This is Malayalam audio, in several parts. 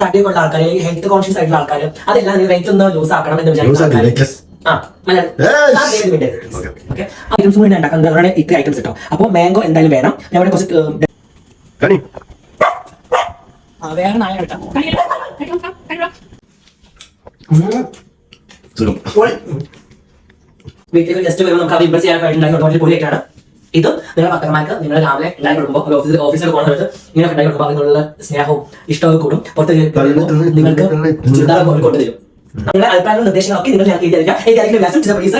തടിയുള്ള ആൾക്കാർ ഹെൽത്ത് കോൺഷ്യസ് ആയിട്ടുള്ള ആൾക്കാർ അതെല്ലാം നിങ്ങൾ വെയിറ്റ് ഒന്ന് ലൂസ് ആക്കണം എന്ന് വിചാരിക്കും ഐറ്റംസ് കൂടി ഇത്ര ഐറ്റംസ് കിട്ടും അപ്പോൾ മാംഗോ എന്തായാലും വേണം. ഞാൻ ഇവിടെ കുറച്ച് വേറെ നായ വീട്ടിലേക്ക് ജസ്റ്റ് വരുമ്പോൾ നമുക്ക് അത് ഇമ്പ്രസ് ചെയ്യാനായിട്ടുണ്ടായിരുന്ന ഒരു പൊളിയായിട്ടാണ് ഇത് നിങ്ങളുടെ പത്രമാർക്ക് നിങ്ങൾ രാവിലെ ഉണ്ടാക്കി കൊടുക്കുമ്പോൾ ഒരു ഓഫീസിൽ ഓഫീസിൽ പോകുന്ന സമയത്ത് ഇങ്ങനെ ഉണ്ടാക്കി കൊടുക്കുമ്പോൾ അതിനുള്ള സ്നേഹവും ഇഷ്ടവും കൂടും. പുറത്ത് നിങ്ങൾക്ക് ചുരിദാർ കൊണ്ടു തരും നിങ്ങളുടെ അഭിപ്രായങ്ങളും നിർദ്ദേശങ്ങളൊക്കെ നിങ്ങൾ ഞാൻ കേട്ടിരിക്കാം പൈസ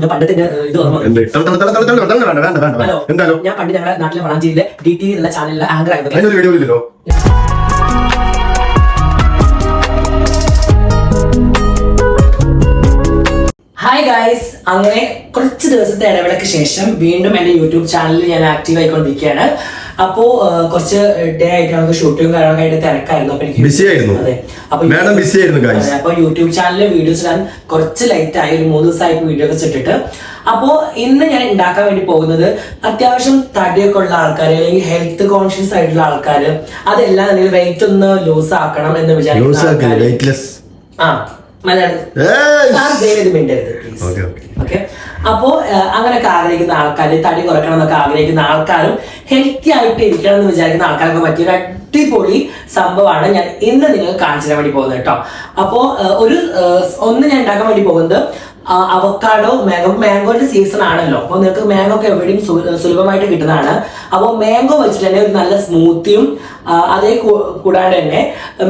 ഞാൻ പണ്ടത്തെ ഇത് ഓർമ്മ ഞാൻ പണ്ട് ഞങ്ങളുടെ നാട്ടിലെ വളാഞ്ചേരിയിലെ ഡി ടി എന്നുള്ള ചാനലിലെ ആങ്കർ ആയിരുന്നു. ഹായ് ഗായ്സ് അങ്ങനെ കുറച്ച് ദിവസത്തെ ഇടവേളയ്ക്ക് ശേഷം വീണ്ടും എന്റെ യൂട്യൂബ് ചാനലിൽ ഞാൻ ആക്റ്റീവ് ആയിക്കൊണ്ടിരിക്കുകയാണ്. അപ്പോ കുറച്ച് ഡേ ആയിട്ട് നമുക്ക് ഷൂട്ടിങ്ങും കാര്യങ്ങളൊക്കെ ആയിട്ട് തിരക്കായിരുന്നു. അപ്പൊ എനിക്ക് ബിസി ആയിരുന്നു. അതെ. അപ്പൊ മാഡം ബിസി ആയിരുന്നു, അപ്പൊ യൂട്യൂബ് ചാനലിൽ വീഡിയോസ് ഇടാൻ കുറച്ച് ലൈറ്റ് ആയി ഒരു മൂന്ന് ദിവസമായിട്ട് വീഡിയോ ഒക്കെ ഇട്ടിട്ട്. അപ്പോ ഇന്ന് ഞാൻ ഉണ്ടാക്കാൻ വേണ്ടി പോകുന്നത് അത്യാവശ്യം തടിയൊക്കെ ഉള്ള ആൾക്കാർ അല്ലെങ്കിൽ ഹെൽത്ത് കോൺഷ്യസ് ആയിട്ടുള്ള ആൾക്കാർ അതെല്ലാം വെയിറ്റ് ഒന്ന് ലൂസ് ആക്കണം എന്ന് വിചാരിക്കുന്നു ആ. അപ്പോ അങ്ങനെയൊക്കെ ആഗ്രഹിക്കുന്ന ആൾക്കാർ തടി കുറയ്ക്കണം എന്നൊക്കെ ആഗ്രഹിക്കുന്ന ആൾക്കാരും ഹെൽത്തി ആയിട്ട് ഇരിക്കണം എന്ന് വിചാരിക്കുന്ന ആൾക്കാരൊക്കെ പറ്റിയ ഒരു അടിപൊളി സംഭവമാണ് ഞാൻ ഇന്ന് നിങ്ങൾക്ക് കാണിച്ചു തരാൻ വേണ്ടി പോകുന്നത് കേട്ടോ. അപ്പോ ഒരു ഒന്ന് ഞാൻ ഉണ്ടാക്കാൻ വേണ്ടി പോകുന്നത് അവക്കാഡോ മാംഗോ മാംഗോന്റെ സീസൺ ആണല്ലോ. അപ്പോൾ നിങ്ങൾക്ക് മാംഗോ ഒക്കെ എവിടെയും സുലഭമായിട്ട് കിട്ടുന്നതാണ്. അപ്പോൾ മാംഗോ വെച്ചിട്ട് തന്നെ ഒരു നല്ല സ്മൂത്തിയും അതേ കൂടാതെ തന്നെ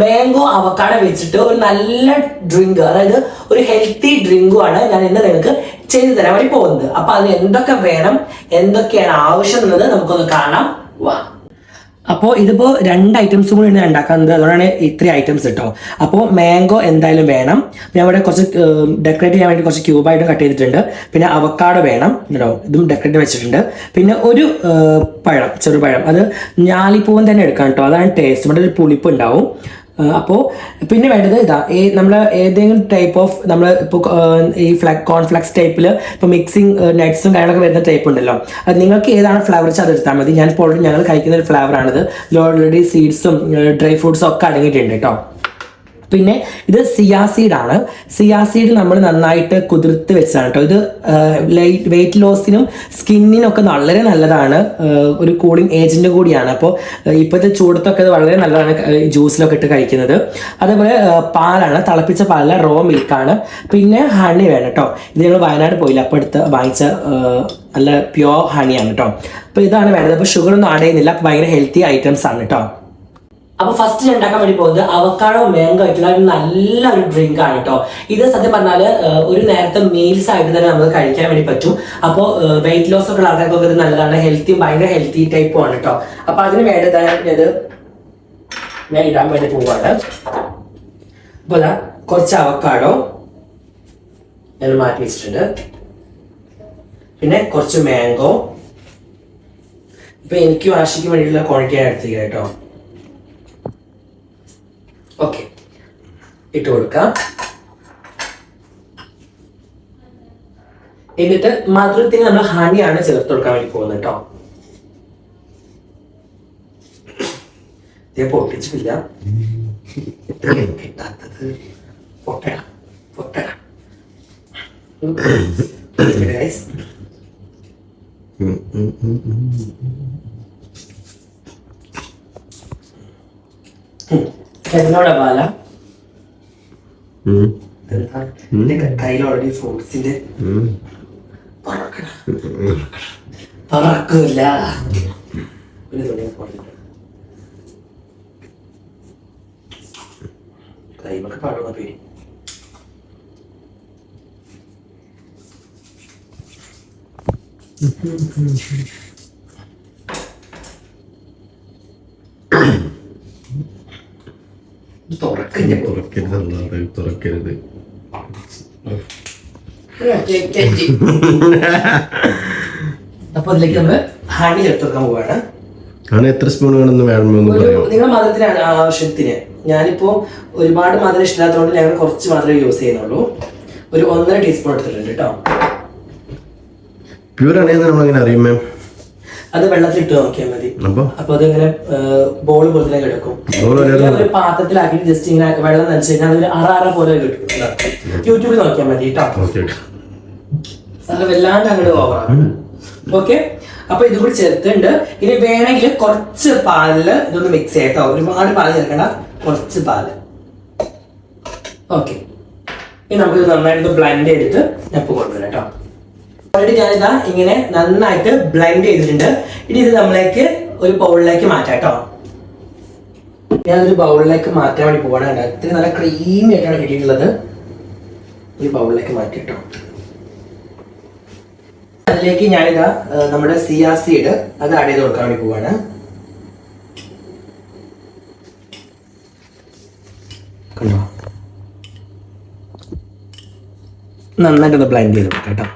മാംഗോ അവക്കാഡോ വെച്ചിട്ട് ഒരു നല്ല ഡ്രിങ്ക് അതായത് ഒരു ഹെൽത്തി ഡ്രിങ്കും ആണ് ഞാൻ ഇന്ന് നിങ്ങൾക്ക് ചെയ്തു തരാൻ വേണ്ടി പോകുന്നത്. അപ്പൊ അതിന് എന്തൊക്കെ വേണം എന്തൊക്കെയാണ് ആവശ്യം എന്നത് നമുക്കൊന്ന് കാണാം. വാ. അപ്പോൾ ഇതിപ്പോൾ രണ്ട് ഐറ്റംസും കൂടി ഞാൻ ഉണ്ടാക്കുന്നത്. അതുകൊണ്ടാണ് ഇത്രയും ഐറ്റംസ് കേട്ടോ അപ്പോൾ മാംഗോ എന്തായാലും വേണം. പിന്നെ അവിടെ കുറച്ച് ഡെക്കറേറ്റ് ചെയ്യാൻ വേണ്ടി കുറച്ച് ക്യൂബായിട്ടും കട്ട് ചെയ്തിട്ടുണ്ട്. പിന്നെ അവക്കാട് വേണം. കേട്ടോ ഇതും ഡെക്കറേറ്റ് വെച്ചിട്ടുണ്ട്. പിന്നെ ഒരു പഴം ചെറുപഴം അത് ഞാലിപ്പൂവൻ തന്നെ എടുക്കാം കേട്ടോ അതാണ് ടേസ്റ്റ് ഇവിടെ ഒരു പുളിപ്പ് ഉണ്ടാവും. അപ്പോൾ പിന്നെ വേണ്ടത് ഇതാ ഈ നമ്മൾ ഏതെങ്കിലും ടൈപ്പ് ഓഫ് നമ്മൾ ഇപ്പോൾ ഈ ഫ്ലക് കോൺഫ്ലക്സ് ടൈപ്പിൽ ഇപ്പോൾ മിക്സിങ് നട്ട്സും കാര്യങ്ങളൊക്കെ വരുന്ന ടൈപ്പ് ഉണ്ടല്ലോ. അത് നിങ്ങൾക്ക് ഏതാണ് ഫ്ലവർ വെച്ചാൽ അത് എടുത്താൽ മതി. ഞാൻ ഇപ്പോൾ ഞങ്ങൾ കഴിക്കുന്ന ഒരു ഫ്ലേവറാണിത് ഓൾറെഡി സീഡ്സും ഡ്രൈ ഫ്രൂട്ട്സും ഒക്കെ അടങ്ങിയിട്ടുണ്ട് കേട്ടോ പിന്നെ ഇത് സിയാസീഡ് ആണ് സിയാസീഡ് നമ്മൾ നന്നായിട്ട് കുതിർത്ത് വെച്ചാണ് കേട്ടോ. ഇത് ലൈറ്റ് വെയിറ്റ് ലോസിനും സ്കിന്നിനും ഒക്കെ വളരെ നല്ലതാണ്. ഒരു കൂളിംഗ് ഏജന്റ് കൂടിയാണ്. അപ്പോൾ ഇപ്പോഴത്തെ ചൂടത്തൊക്കെ ഇത് വളരെ നല്ലതാണ് ജ്യൂസിലൊക്കെ ഇട്ട് കഴിക്കുന്നത്. അതേപോലെ പാലാണ് തിളപ്പിച്ച പാലല്ല റോ മിൽക്കാണ്. പിന്നെ ഹണി വേണം കേട്ടോ. ഇത് ഞങ്ങൾ വയനാട് പോയില്ല. അപ്പോൾ എടുത്ത് വാങ്ങിച്ച നല്ല പ്യുവർ ഹണിയാണ് കേട്ടോ. അപ്പോൾ ഇതാണ് വേണ്ടത്. അപ്പോൾ ഷുഗർ ഒന്നും ആഡ് ചെയ്യുന്നില്ല. ഭയങ്കര ഹെൽത്തി ഐറ്റംസ് ആണ് കേട്ടോ. അപ്പൊ ഫസ്റ്റ് ഞാൻ ഉണ്ടാക്കാൻ വേണ്ടി പോകുന്നത് അവക്കാടോ മാംഗോ ആയിട്ടുള്ള ഒരു നല്ലൊരു ഡ്രിങ്ക് ആണ് കേട്ടോ ഇത് സത്യം പറഞ്ഞാൽ ഒരു നേരത്തെ മീൽസ് ആയിട്ട് തന്നെ നമുക്ക് കഴിക്കാൻ വേണ്ടി പറ്റും. അപ്പോൾ വെയിറ്റ് ലോസ് ഒക്കെ ഉള്ള ആൾക്കാർക്കൊക്കെ ഇത് നല്ലതാണ്. ഹെൽത്തി ഭയങ്കര ഹെൽത്തി ടൈപ്പും ആണ് കേട്ടോ അപ്പൊ അതിന് വേണ്ടത് ഞാൻ ഇടാൻ വേണ്ടി പോവാണ്. അപ്പൊ കുറച്ച് അവക്കാടോ ഞാൻ മാറ്റി വെച്ചിട്ടുണ്ട്. പിന്നെ കുറച്ച് മാംഗോ ഇപ്പൊ എനിക്കും ആശയ്ക്കും വേണ്ടിയുള്ള ക്വാണ്ടിറ്റി ഞാൻ എടുത്തിരിക്കുക കേട്ടോ ഓക്കെ ഇട്ട് കൊടുക്കാം. എന്നിട്ട് മധുരത്തിന് നമ്മൾ ഹണിയാണ് ചേർത്ത് കൊടുക്കാൻ വേണ്ടി പോകുന്നത് കേട്ടോ. ഇത് പൊട്ടിച്ചിട്ടില്ല. കിട്ടാത്തത് പൊട്ടട പൊട്ടട Guys. എന്നോടാ ബാല? കയ്യിൽ ഓൾറെഡി ഫ്രൂട്ട്സിന്റെ പറക്കില്ല ഒരു തുണി കൈമൊക്കെ പാടുന്ന പേര് തുറക്കില്ല തുറക്കരുത്. തുറക്കരുത്. അപ്പൊ അതിലേക്ക് നമ്മൾ ഹണി ചേർത്ത് വെക്കാൻ പോവാണ് എത്ര സ്പൂൺ വേണമെന്ന് വേണമെന്ന് ഒരു പറയാം? നിങ്ങളുടെ മധുരത്തിനാണ് ആവശ്യത്തിന്. ഞാനിപ്പോ ഒരുപാട് മധുരം ഇഷ്ടമില്ലാത്തതുകൊണ്ട് ഞങ്ങൾ കുറച്ച് മാത്രമേ യൂസ് ചെയ്യുന്നുള്ളൂ. ഒരു ഒന്നര ടീസ്പൂൺ എടുത്തിട്ടുണ്ട് കേട്ടോ. പ്യൂർ ആണെങ്കിൽ നമ്മൾ അങ്ങനെ അറിയും മാം അത് വെള്ളത്തിൽ ഇട്ട് നോക്കിയാൽ മതി. അപ്പൊ? അതിങ്ങനെ ബോൾ പോലെ തന്നെ കിടക്കും. ഒരു പാത്രത്തിലാക്കി ജസ്റ്റ് ഇങ്ങനെ വെള്ളം നനച്ചു കഴിഞ്ഞാൽ അതൊരു അറ അറ പോലെ കിട്ടും. യൂട്യൂബിൽ നോക്കിയാൽ മതി കേട്ടോ അത് വല്ലാണ്ട് അങ്ങോട്ട് ഓവറാണ് ഓക്കെ? അപ്പൊ ഇത് കൂടി ചേർത്തുണ്ട് ഇനി വേണമെങ്കിൽ കുറച്ച് പാലിൽ ഇതൊന്ന് മിക്സ് ചെയ്യട്ടോ ഒരുപാട് പാൽ ചേർക്കണ്ട. കുറച്ച് പാൽ. ഓക്കെ. ഇനി നമുക്ക് നന്നായിട്ട് ബ്ലെൻഡ് ചെയ്തിട്ട് ഞാൻ കൊണ്ടുവരാം കേട്ടോ ഓൾറെഡി ഞാനിതാ ഇങ്ങനെ നന്നായിട്ട് ബ്ലൈൻഡ് ചെയ്തിട്ടുണ്ട്. ഇനി ഇത് നമ്മളേക്ക് ഒരു ബൗളിലേക്ക് മാറ്റാം കേട്ടോ. ഞാനൊരു ബൗളിലേക്ക് മാറ്റാൻ വേണ്ടി പോകണം ഇത്തിരി നല്ല ക്രീമി ആയിട്ടാണ് കിട്ടിയിട്ടുള്ളത്. ഒരു ബൗളിലേക്ക് മാറ്റി കേട്ടോ. അതിലേക്ക് ഞാനിതാ നമ്മുടെ സിയാ സീഡ് അത് ആഡ് ചെയ്ത് കൊടുക്കാൻ വേണ്ടി പോവാണ്. നന്നായിട്ടൊന്ന് ബ്ലെൻഡ് ചെയ്ത് കൊടുക്കാം കേട്ടോ.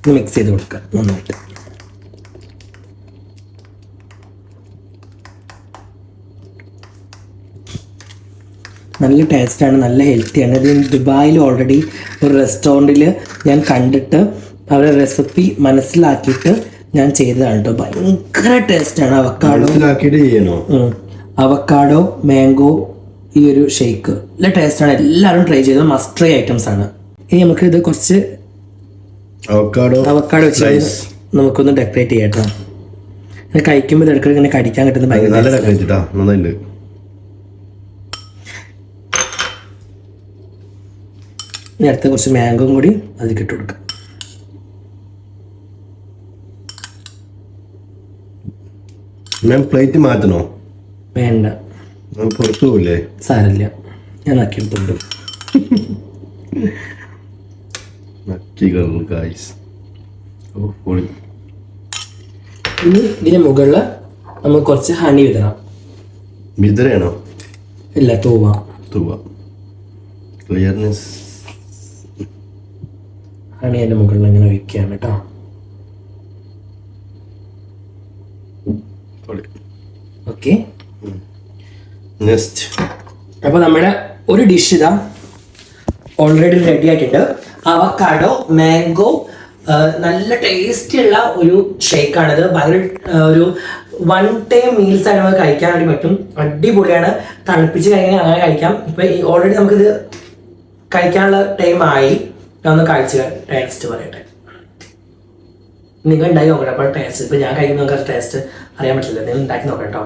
ഒന്ന് മിക്സ് ചെയ്ത് കൊടുക്കുക നന്നായിട്ട്. നല്ല ടേസ്റ്റാണ് നല്ല ഹെൽത്തിയാണ് ഇത് ദുബായിൽ ഓൾറെഡി ഒരു റെസ്റ്റോറന്റിൽ ഞാൻ കണ്ടിട്ട് അവരുടെ റെസിപ്പി മനസ്സിലാക്കിയിട്ട് ഞാൻ ചെയ്തതാണ് കേട്ടോ. ഭയങ്കര ടേസ്റ്റാണ് അവക്കാഡോ അവക്കാഡോ മാംഗോ ഈ ഒരു ഷേക്ക് നല്ല ടേസ്റ്റാണ് എല്ലാവരും ട്രൈ ചെയ്തത് മസ്റ്റ് ട്രൈ ഐറ്റംസ് ആണ്. ഇനി നമുക്ക് ഇത് കുറച്ച് അവക്കാടോ വെച്ച് നമുക്കൊന്ന് ഡെക്കറേറ്റ് ചെയ്യാം കേട്ടോ കഴിക്കുമ്പോൾ ഇടയ്ക്ക് ഇങ്ങനെ കടിക്കാൻ കിട്ടുന്ന ഭയങ്കര അടുത്ത കുറച്ച് മാംഗോയും കൂടി അതിൽ ഇട്ട് കൊടുക്കാം. ഞാൻ പ്ലേറ്റ് മാറ്റണോ? വേണ്ട. പുറത്തു പോകില്ലേ സാരല്ല. ഞാൻ ആക്കി ആക്കിയിട്ടുണ്ട് നക്കികൾ ഗായ്സ് ഓ പൊളി. ഇനി ഇതിന് മുകളിൽ നമ്മൾ കുറച്ച് ഹണി വിതറാം. വിതരയാണോ ഇല്ല തൂവ. തൂവ. ക്ലിയർനെസ് ഹണി അതിന്റെ മുകളിൽ അങ്ങനെ ഒഴിക്കുകയാണ് കേട്ടോ. ഓക്കെ നെക്സ്റ്റ് അപ്പോൾ നമ്മുടെ ഒരു ഡിഷ് ഇതാ ഓൾറെഡി റെഡി ആയിട്ടുണ്ട്. അവക്കാഡോ മാംഗോ നല്ല ടേസ്റ്റിയുള്ള ഒരു ഷേക്കാണിത്. ഭയങ്കര ഒരു വൺ ടൈം മീൽസ് ആണ് നമുക്ക് കഴിക്കാൻ വേണ്ടി പറ്റും. അടിപൊളിയാണ്. തണുപ്പിച്ച് കഴിഞ്ഞാൽ അങ്ങനെ കഴിക്കാം. ഇപ്പൊ ഓൾറെഡി നമുക്കിത് കഴിക്കാനുള്ള ടൈം ആയി. ഞാൻ ഒന്ന് കഴിച്ച് ടേസ്റ്റ് പറയട്ടെ. നിങ്ങൾ ഉണ്ടാക്കി നോക്കട്ടെ. അപ്പോൾ ടേസ്റ്റ് ഇപ്പൊ ഞാൻ കഴിക്കുന്ന നമുക്ക് ടേസ്റ്റ് അറിയാൻ പറ്റില്ല. നിങ്ങൾ ഉണ്ടാക്കി നോക്കട്ടോ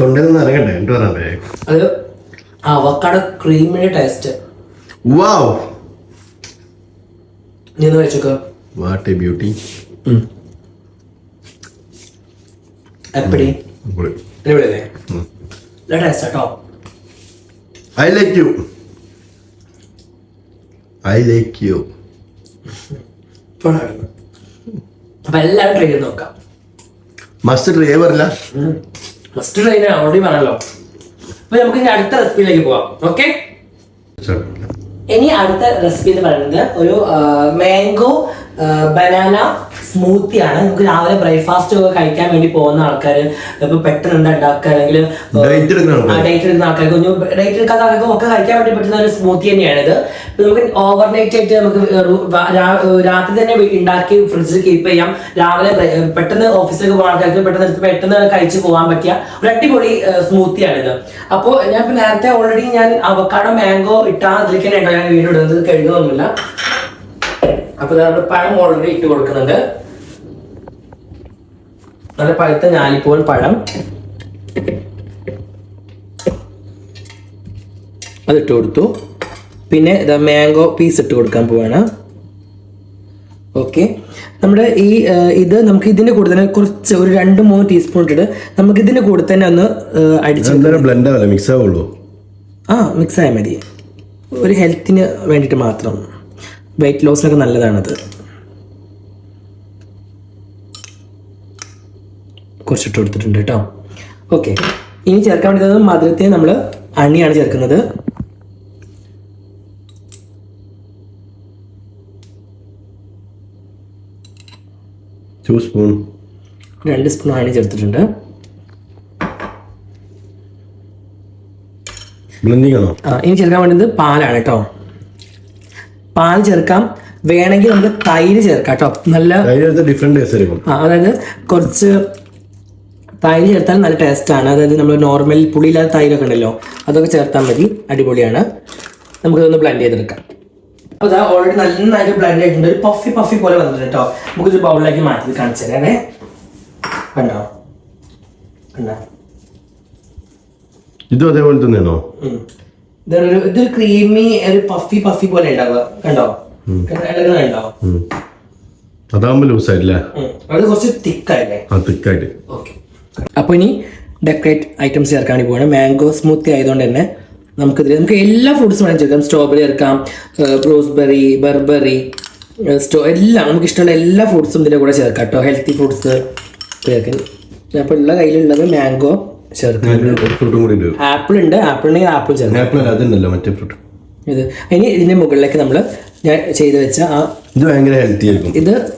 തൊണ്ടയിൽ നിന്ന് ഇറങ്ങട്ടെ? അത് അവക്കാട ക്രീമിന്റെ ടേസ്റ്റ് വാവ് നീ ഒന്ന് വെച്ചോക്കോ വാട്ട് എ ബ്യൂട്ടി എപ്പടി? നല്ല ടേസ്റ്റ് കേട്ടോ I like you I like you അപ്പൊ എല്ലാവരും ട്രൈ ചെയ്ത് നോക്കാം. Must try must try already പറഞ്ഞല്ലോ. അപ്പൊ നമുക്ക് ഇനി അടുത്ത റെസിപ്പിയിലേക്ക് പോവാം ഓക്കെ ഇനി അടുത്ത റെസിപ്പി എന്ന് പറയുന്നത് ഒരു മാംഗോ ബനാന സ്മൂത്തി ആണ്. നമുക്ക് രാവിലെ ബ്രേക്ക്ഫാസ്റ്റ് ഒക്കെ കഴിക്കാൻ വേണ്ടി പോകുന്ന ആൾക്കാർ ഇപ്പൊ പെട്ടെന്ന് എന്താ ഉണ്ടാക്കുക അല്ലെങ്കിൽ ഡേറ്റ് എടുക്കുന്ന ആൾക്കാർക്ക് കുഞ്ഞു ഡേറ്റ് എടുക്കാത്ത ആൾക്കാർക്കും ഒക്കെ കഴിക്കാൻ വേണ്ടി പറ്റുന്ന ഒരു സ്മൂത്തി തന്നെയാണ് ഇത്. നമുക്ക് ഓവർ ഓവർനൈറ്റ് ആയിട്ട് നമുക്ക് രാത്രി തന്നെ ഉണ്ടാക്കി ഫ്രിഡ്ജിൽ കീപ്പ് ചെയ്യാം. രാവിലെ പെട്ടെന്ന് ഓഫീസിലേക്ക് പോകുന്ന ആൾക്കാർക്ക് പെട്ടെന്ന് പെട്ടെന്ന് കഴിച്ച് പോകാൻ പറ്റിയ ഒരു അടിപൊളി സ്മൂത്തിയാണിത് അപ്പോൾ ഞാൻ ഇപ്പൊ നേരത്തെ ഓൾറെഡി ഞാൻ അവക്കാടോ മാംഗോ ഇട്ടാ അതിലേക്ക് തന്നെ ഞാൻ വീഡിയോ ഇടുന്നത്. കഴുകുന്നൊന്നുമില്ല അപ്പൊ നമ്മൾ പഴം ഓൾറെഡി ഇട്ട് കൊടുക്കുന്നുണ്ട്. നല്ല പഴുത്ത ഞാലിപ്പോൾ പഴം. അതിട്ട് കൊടുത്തു. പിന്നെ ഇതാ മാംഗോ പീസ് ഇട്ട് കൊടുക്കാൻ പോവാണ്. ഓക്കെ നമ്മുടെ ഈ ഇത് നമുക്ക് ഇതിന്റെ കൂടെ തന്നെ കുറച്ച് ഒരു രണ്ട് മൂന്ന് ടീസ്പൂൺ ഇട്ടിട്ട് നമുക്ക് ഇതിന്റെ കൂടെ തന്നെ ഒന്ന് അടിച്ച് ബ്ലെൻഡ് ആവില്ല? മിക്സ് ആവുള്ളൂ. ആ മിക്സ് ആയാൽ മതി. ഒരു ഹെൽത്തിന് വേണ്ടിയിട്ട് മാത്രം. വെയിറ്റ് ലോസിനൊക്കെ നല്ലതാണത്. കുറച്ചിട്ട് കൊടുത്തിട്ടുണ്ട് കേട്ടോ. ഓക്കെ ഇനി ചേർക്കാൻ വേണ്ടത് മധുരത്തിന് നമ്മൾ അണ്ണിയാണ് ചേർക്കുന്നത്. ടു സ്പൂൺ രണ്ട് സ്പൂൺ അണി ചേർത്തിട്ടുണ്ട്. ഇനി ചേർക്കാൻ വേണ്ടത് പാലാണ് കേട്ടോ. പാൽ ചേർക്കാം. വേണമെങ്കിൽ നമുക്ക് തൈര് ചേർക്കാം കേട്ടോ. നല്ല അതായത് കുറച്ച് തൈര് ചേർത്താൽ നല്ല ടേസ്റ്റ് ആണ്. അതായത് നമ്മൾ നോർമൽ പുളിയില്ലാത്ത തൈരൊക്കെ ഉണ്ടല്ലോ അതൊക്കെ ചേർത്താൽ മതി. അടിപൊളിയാണ്. നമുക്കിതൊന്ന് ബ്ലെൻഡ് ചെയ്തെടുക്കാം. അപ്പോൾ ഇതാ ഓൾറെഡി നന്നായിട്ട് ബ്ലെൻഡ് ആയിട്ടുണ്ട്. ഒരു പഫി പഫി പോലെ വന്നിട്ടുണ്ട് കേട്ടോ. നമുക്കൊരു ബൗളിലേക്ക് മാറ്റി കാണിച്ചു തരാം കണ്ടോ? കണ്ടോ? ഇതും അതേപോലെ തന്നെയാണോ. ഇതൊരു ഇതൊരു ക്രീമി ഒരു പഫി പഫി പോലെ ഉണ്ടാവുക. കണ്ടോ? കണ്ടോ. അതാകുമ്പോൾ ഉം. അത് കുറച്ച് തിക്കായില്ലേ? ആ തിക്കായിട്ട്. ഓക്കെ അപ്പോൾ ഇനി ഡെക്കറേറ്റ് ഐറ്റംസ് ചേർക്കാൻ പോകണം മാംഗോ സ്മൂത്തി ആയതുകൊണ്ട് തന്നെ നമുക്കിതിൽ നമുക്ക് എല്ലാ ഫ്രൂട്ട്സും വേണം ചേർക്കാം. സ്ട്രോബെറി ചേർക്കാം. റോസ്ബെറി ബർബെറി സ്റ്റോ എല്ലാം നമുക്ക് ഇഷ്ടമുള്ള എല്ലാ ഫ്രൂട്ട്സും ഇതിന്റെ കൂടെ ചേർക്കാം കേട്ടോ. ഹെൽത്തി ഫ്രൂട്ട്സ് ചേർക്കാൻ അപ്പോൾ ഉള്ള കയ്യിലുള്ളത് മാംഗോ ആപ്പിൾ ഉണ്ട്. ആപ്പിൾ ഉണ്ടെങ്കിൽ ആപ്പിൾ ചേർക്കാം ആപ്പിൾ അതുണ്ടല്ലോ മറ്റേ ഫ്രൂട്ട്. ഇത്. ഇനി ഇതിന്റെ മുകളിലേക്ക് നമ്മൾ ഞാൻ ചെയ്ത് വെച്ച ആ ഇത് ഭയങ്കര ഹെൽത്തി ആയിരിക്കും. ഇത്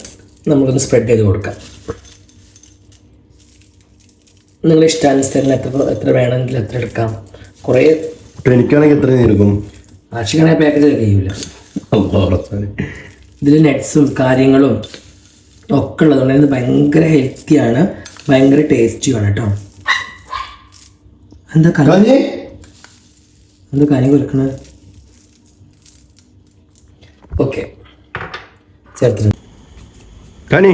നമുക്കൊന്ന് സ്പ്രെഡ് ചെയ്ത് കൊടുക്കാം. നിങ്ങൾ ഇഷ്ടാനുസരണം എത്ര എത്ര വേണമെങ്കിൽ എത്ര എടുക്കാം. കുറേ എനിക്കാണെങ്കിൽ എത്ര എടുക്കും. ആർഷികമായ പാക്കേജ് കഴിയൂല. ഇതിൽ നട്ട്സും കാര്യങ്ങളും ഒക്കെ ഉള്ളതുകൊണ്ട് ഇത് ഭയങ്കര ഹെൽത്തിയാണ് ഭയങ്കര ടേസ്റ്റിയാണ് കേട്ടോ. എന്താ കനി എന്താ കനി കൊടുക്കണത് ഓക്കെ. ചേർത്തിട്ടുണ്ട്. കനി.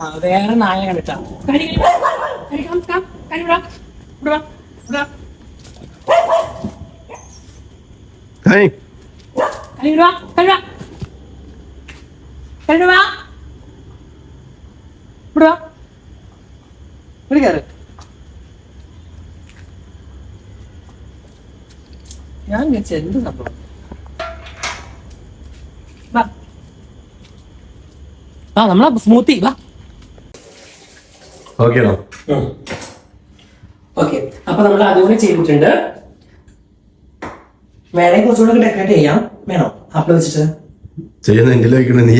ആ, വേറെ നായ കണ്ടിട്ടാ. കനി, കനി, കനി, come, come, ഇവിടെ കയറ്. ഞാൻ വിചാരിച്ചു എന്ത് സംഭവം. ആ നമ്മളെ സ്മൂത്തി വാ. ഓക്കെ ഓക്കെ അപ്പൊ നമ്മൾ അതുകൂടി ചെയ്തിട്ടുണ്ട്. വേണേ കുറച്ചുകൂടെ ഡെക്കറേറ്റ് ചെയ്യാം. വേണോ? ആപ്പിൾ വെച്ചിട്ട്? ചെയ്യുന്ന എന്റെ ലോഹിക്കണം നീ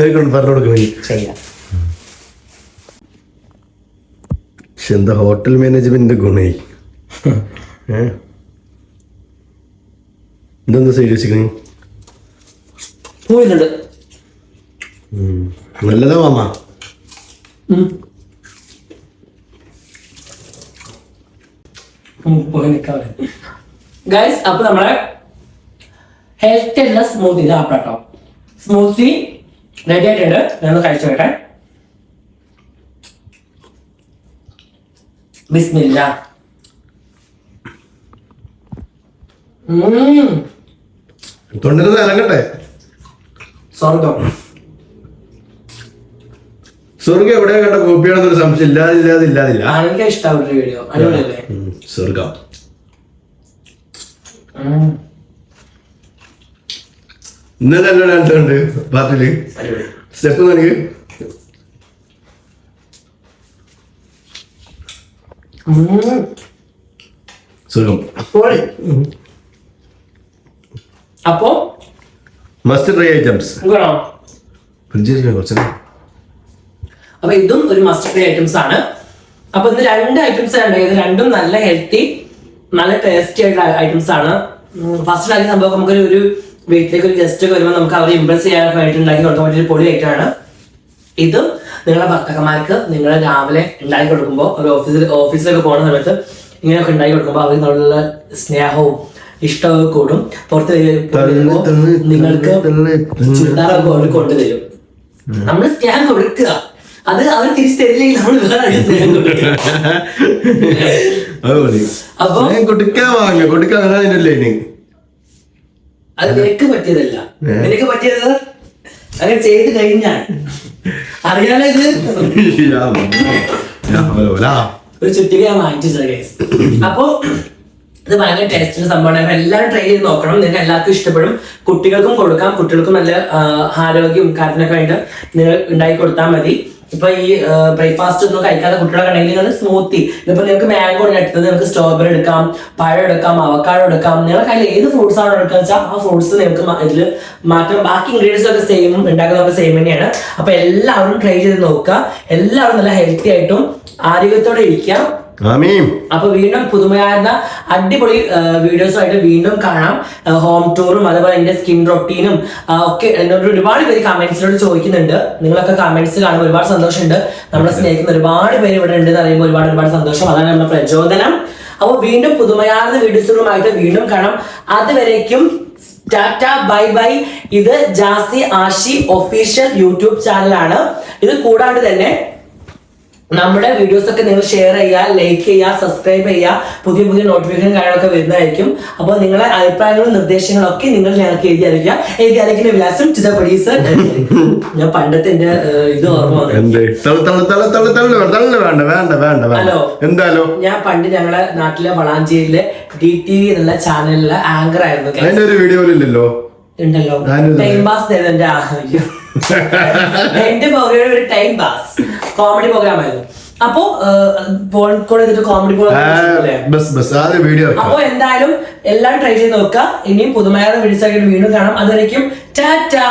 ലോഹിക്കണം പറഞ്ഞു കൊടുക്കുന്നു ചെയ്യാം. പക്ഷെ എന്താ ഹോട്ടൽ മാനേജ്മെന്റ് ഗുണേ? ഏ? ഇതെന്താ സൈഡ് വെച്ചിരിക്കണേ? പോയിട്ടുണ്ട്. നല്ലതാ മാമ. ഗൈസ് അപ്പൊ നമ്മളെ ഹെൽത്ത് ഉള്ള സ്മൂത്തി ഇത് ആപ്പിളാട്ടോ സ്മൂത്തി റെഡി ആയിട്ടുണ്ട്. ഞാൻ കഴിച്ചു കേട്ടെ ബിസ്മില്ല. തൊണ്ടിരുന്ന് ഇറങ്ങട്ടെ സ്വർഗം സ്വർഗം എവിടെ കണ്ട കോപ്പിയാണെന്നൊരു സംശയം. ഇല്ലാതില്ലാതെ ഇല്ലാതില്ല ആണെങ്കിൽ ഇഷ്ടപ്പെട്ട വീഡിയോ അടിപൊളിയല്ലേ? സ്വർഗം. ഇന്നലെ എന്നെ ഡാൻസ് ഉണ്ട് പാട്ടിൽ സ്റ്റെപ്പ് കാണിക്ക് പൊളി. അപ്പോ? മസ്റ്റ് ട്രൈ ഐറ്റംസ് ഗുണോ ഫ്രിഡ്ജിൽ കുറച്ച്? അപ്പൊ ഇതും ഒരു മസ്റ്റ് ട്രൈ ഐറ്റംസ് ആണ്. അപ്പൊ ഇത് രണ്ട് ഐറ്റംസ് ആണ് ഇത് രണ്ടും നല്ല ഹെൽത്തി നല്ല ടേസ്റ്റി ആയിട്ടുള്ള ഐറ്റംസ് ആണ്. ഫസ്റ്റ് ആദ്യ സംഭവം നമുക്കൊരു ഒരു വീട്ടിലേക്ക് ഒരു ഗസ്റ്റ് ഒക്കെ വരുമ്പോൾ നമുക്ക് അവരെ ഇമ്പ്രസ് ചെയ്യാനായിട്ട് ഉണ്ടാക്കി കൊടുക്കാൻ പറ്റിയ ഒരു പൊളി ഐറ്റമാണ് ഇതും നിങ്ങളുടെ ഭർത്തക്കന്മാർക്ക് നിങ്ങൾ രാവിലെ ഉണ്ടാക്കി കൊടുക്കുമ്പോൾ ഒരു ഓഫീസിൽ ഓഫീസിലൊക്കെ പോകുന്ന സമയത്ത് ഇങ്ങനെയൊക്കെ ഉണ്ടാക്കി കൊടുക്കുമ്പോൾ അവർ നല്ല സ്നേഹവും ഇഷ്ടവും കൂടും. പുറത്ത് നിങ്ങൾക്ക് ചുരിദാറൊക്കെ അവർ കൊണ്ടുതരും. നമ്മൾ സ്നേഹം കൊടുക്കുക അത് അവർ തിരിച്ചു തരില്ലെങ്കിൽ നമ്മൾ വേറെ സ്നേഹം കൊടുക്കുക അപ്പൊ കൊടുക്കാൻ വാങ്ങ. കൊടുക്കാൻ അതാ ഇനി? അത് നിനക്ക് പറ്റിയതല്ല. നിനക്ക് പറ്റിയത് അങ്ങനെ ചെയ്ത് കഴിഞ്ഞാൽ അറിയാലോ ഇത്? ഒരു ചുറ്റിക ഞാൻ വാങ്ങിച്ചത് ഗൈസ് അപ്പോ ഇത് ഭയങ്കര ടേസ്റ്റുള്ള സംഭവമാണ്. അപ്പൊ എല്ലാവരും ട്രൈ ചെയ്ത് നോക്കണം. നിങ്ങൾക്ക് എല്ലാവർക്കും ഇഷ്ടപ്പെടും. കുട്ടികൾക്കും കൊടുക്കാം. കുട്ടികൾക്കും നല്ല ആരോഗ്യവും ആരോഗ്യം കാര്യത്തിനൊക്കെ വേണ്ടി നിങ്ങൾ ഉണ്ടാക്കി കൊടുത്താൽ മതി. ഇപ്പൊ ഈ ബ്രേക്ക്ഫാസ്റ്റ് ഒന്നും കഴിക്കാത്ത കുട്ടികളൊക്കെ ഉണ്ടെങ്കിൽ നിങ്ങൾ സ്മൂത്തി ഇപ്പൊ നിങ്ങൾക്ക് മാംഗോ എടുത്തത് നിങ്ങൾക്ക് സ്ട്രോബെറി എടുക്കാം പഴം എടുക്കാം അവക്കാടോ എടുക്കാം. നിങ്ങളുടെ കയ്യിൽ ഏത് ഫ്രൂട്ട്സ് ആണോ എടുക്കുക വെച്ചാൽ ആ ഫ്രൂട്ട്സ് നിങ്ങൾക്ക് ഇതിൽ മാറ്റം ബാക്കി ഇൻഗ്രീഡിയൻസ് ഒക്കെ സെയിം ഉണ്ടാക്കുന്നതൊക്കെ സെയിം തന്നെയാണ്. അപ്പൊ എല്ലാവരും ട്രൈ ചെയ്ത് നോക്കുക. എല്ലാവരും നല്ല ഹെൽത്തി ആയിട്ടും ആരോഗ്യത്തോടെ ഇരിക്കുക. അപ്പൊ വീണ്ടും പുതുമയാർന്ന അടിപൊളി വീഡിയോസുമായിട്ട് വീണ്ടും കാണാം. ഹോം ടൂറും അതുപോലെ എന്റെ സ്കിൻ റൊട്ടീനും ഒക്കെ എന്നോട് ഒരുപാട് പേര് കമന്റ്സിലോട് ചോദിക്കുന്നുണ്ട്. നിങ്ങളൊക്കെ കമന്റ്സ് കാണുമ്പോൾ ഒരുപാട് സന്തോഷമുണ്ട്. നമ്മളെ സ്നേഹിക്കുന്ന ഒരുപാട് പേര് ഇവിടെ ഉണ്ട് എന്ന് പറയുമ്പോൾ ഒരുപാട് ഒരുപാട് സന്തോഷം. അതാണ് നമ്മുടെ പ്രചോദനം. അപ്പോൾ വീണ്ടും പുതുമയാർന്ന വീഡിയോസുകളുമായിട്ട് വീണ്ടും കാണാം. അതുവരേക്കും ടാറ്റാ ബൈ ബൈ. ഇത് ജാസി ആഷി ഒഫീഷ്യൽ യൂട്യൂബ് ചാനലാണ് ഇത് കൂടാണ്ട് തന്നെ നമ്മുടെ വീഡിയോസ് ഒക്കെ നിങ്ങൾ ഷെയർ ചെയ്യുക ലൈക്ക് ചെയ്യുക സബ്സ്ക്രൈബ് ചെയ്യുക പുതിയ പുതിയ നോട്ടിഫിക്കേഷൻ കാര്യങ്ങളൊക്കെ വരുന്നതായിരിക്കും. അപ്പോൾ നിങ്ങളുടെ അഭിപ്രായങ്ങളും നിർദ്ദേശങ്ങളും ഒക്കെ നിങ്ങൾ ഞങ്ങൾക്ക് എഴുതി അറിയിക്കുക. എഴുതി അറിയിക്കുന്ന വിലാസം ചിതപടീസ് ഞാൻ പണ്ടത്തെ എന്റെ ഇത് ഓർമ്മ ഹലോ. എന്താലോ? ഞാൻ പണ്ട് ഞങ്ങളെ നാട്ടിലെ വളാഞ്ചേരിയിലെ ഡി ടി വി എന്നുള്ള ചാനലിലെ ആങ്കർ ആയിരുന്നു. ഒരു ഉണ്ടല്ലോ. ടൈം പാസ് അയ്യോ. എന്റെ പ്രോഗ്രാം ഒരു ടൈം പാസ് കോമഡി പ്രോഗ്രാം ആയിരുന്നു. അപ്പോ കോൾ ചെയ്തിട്ട് കോമഡി അപ്പോ എന്തായാലും എല്ലാം ട്രൈ ചെയ്ത് നോക്കുക. ഇനിയും പുതുമയാർന്ന വീഡിയോസ് ആയിട്ട് വീണ്ടും കാണാം. അതുവരേക്കും ടാറ്റാ!